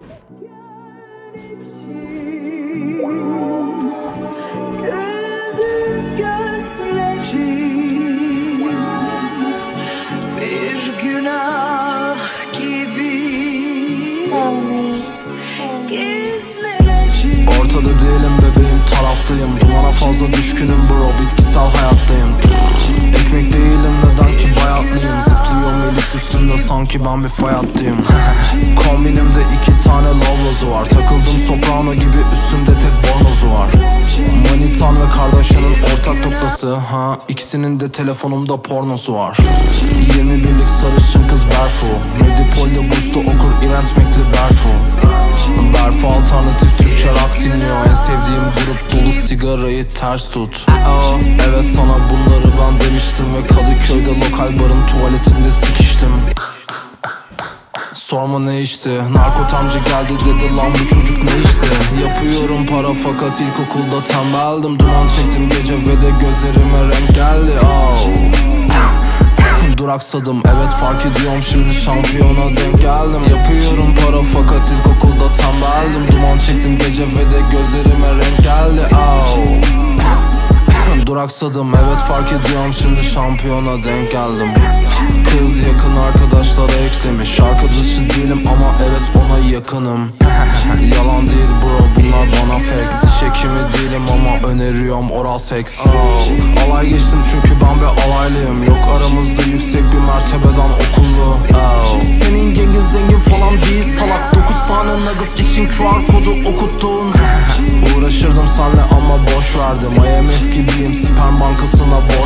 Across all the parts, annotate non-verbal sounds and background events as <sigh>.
Ortada değilim bebeğim taraftayım. Dumana fazla düşkünüm bro bitkisel hayattayım. Ekmek değilim neden ki bayatlıyım. Zıplıyor melis üstümde sanki ben bir fay <laughs> noktası ha ikisinin de telefonumda pornosu var. 21'lik sarışın kız Berfu. Medipol'de burslu okur event mekli Berfu. Berfu alternatif Türkçe rock dinliyor. En sevdiğim grup dolu sigarayı ters tut. Evet sana bunları ben demiştim Ve Kadıköy'de lokal barın tuvaletinde sikiştim Sorma ne içti Narkotamcı geldi dedi lan bu çocuk ne içti Yapıyorum para fakat ilkokulda tembeldim. Duman çektim gece ve de gözlerime renk geldi. Oh. <coughs> Duraksadım evet fark ediyorum. Şimdi şampiyona denk geldim. Yapıyorum para fakat ilkokulda tembeldim. Duman çektim gece ve de gözlerime renk geldi. Oh. <coughs> Duraksadım evet fark ediyorum. Şimdi şampiyona denk geldim. Kız yakın yakınım <laughs> Yalan değil bro bunlar bana fake Çekimi değilim ama öneriyorum oral seks. Oh. Alay geçtim çünkü ben bir alaylıyım. Yok aramızda yüksek bir mertebeden okullu oh. Senin gengin zengin falan değil salak. 9 tane nugget için QR kodu okuttun <laughs> Uğraşırdım senle ama boş verdim. IMF gibiyim sperm bankasına borç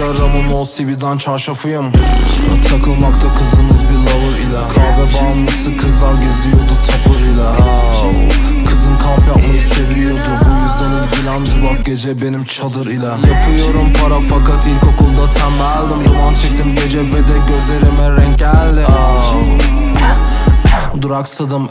sigaramın o CB'den çarşafıyım Takılmakta kızınız bir lover ile. Kahve bağımlısı kızlar geziyordu tapır ile. Kızın kamp yapmayı seviyordu. Bu yüzden ilgilendi bak gece benim çadır ile Yapıyorum para fakat ilkokulda tembeldim. Duman çektim gece ve de gözlerime renk geldi. <coughs> Duraksadım